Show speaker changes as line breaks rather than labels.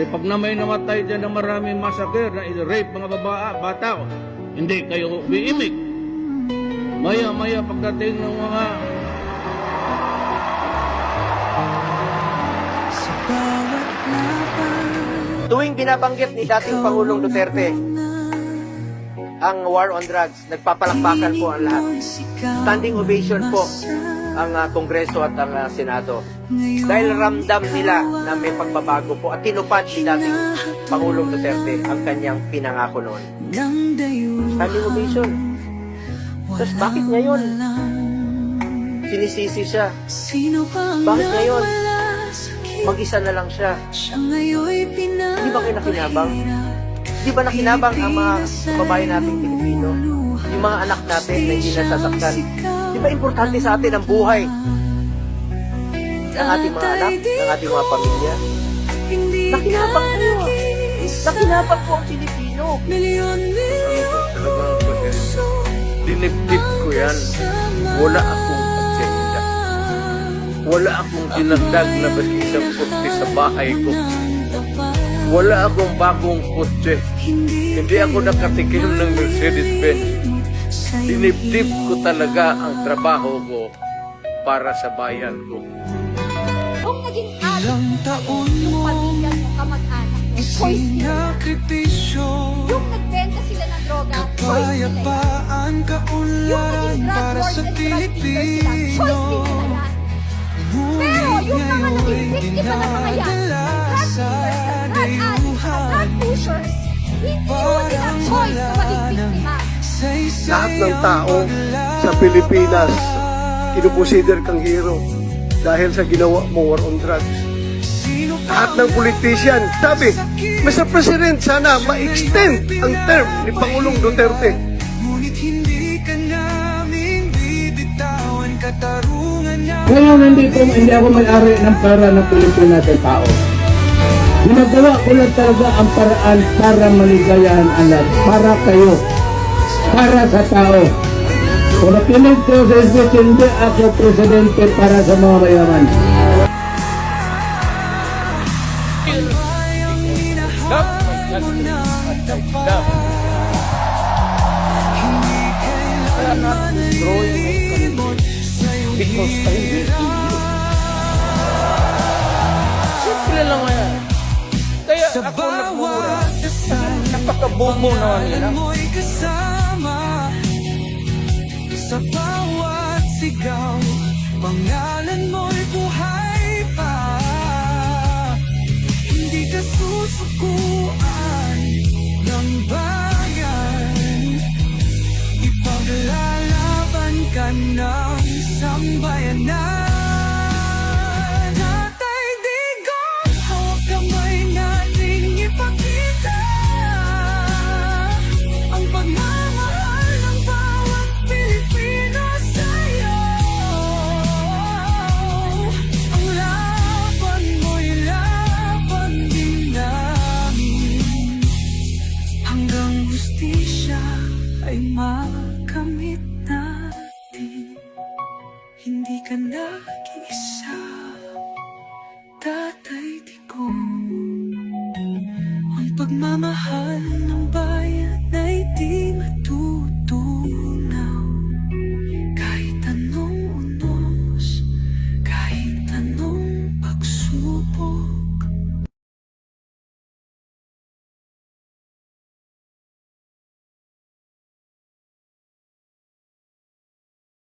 Eh, pag na may namatay dyan na maraming massacre na rape mga baba, bata, hindi kayo umiimik. Maya-maya pagdating ng mga
Tuwing binabanggit ni dating Pangulong Duterte ang war on drugs, nagpapalakpakan po ang lahat. Standing ovation po ang ah, Kongreso at ang ah, Senado. Dahil ramdam nila na may pagbabago po at tinupad ni dating Pangulong Duterte ang kanyang pinangako noon. Standing ovation. Tapos bakit ngayon? Sinisisi siya. Bakit ngayon? Mag-isa na lang siya.
Hindi
ba kayo nakinabang? Di ba nakinabang ang mga kababayan nating Pilipino? Yung mga anak natin na hindi nasasaktan. Di ba importante sa atin ang buhay ng ating mga anak, ng ating mga pamilya? Nakinabang ah. Nakinabang po ang Pilipino.
talagang dinibdib ko yan. Wala akong agenda. Wala akong dinagdag na basta isang poste sa bahay ko. Wala akong bagong kotse. Hindi ako nakatikim ng Mercedes-Benz. Dinibdib ko talaga ang trabaho ko para sa bayan ko.
Kung naging adik yung pamilya mo, kamag-anak mo, choice nila.
Sinakripisyo
Yung nagbenta sila ng droga, choice nila Yung naging drug
sa
and drug sila, choice nila yan. Pero yung mga naging
ngayon'y
biktima ng mga yan,
dinadala
drug
sa
dealers, drug addicts, at drug pushers, hindi nila choice na.
Lahat ng tao sa Pilipinas kinukonsider kang hero dahil sa ginawa mo war on drugs. Lahat ng politician, sabi, Mr. President, sana ma-extend ang term ni Pangulong Duterte.
Ngayon, hindi, ko, hindi ako may-ari ng pera ng Pilipinas sa tao. Ginagawa ko lang talaga ang paraan para maligayahan ang lahat. Para kayo. Para sa tao. Kung nakinig ko sa speech, hindi ako presidente para sa mga mayaman.
Kailanman lilimot sa iyong hirap
Simple lang yan. Kaya
Sa
ako nagmura. Napakabobo naman nila.
Ipaglalaban ka ng isang bayanan pagmamahal ng bayan ay di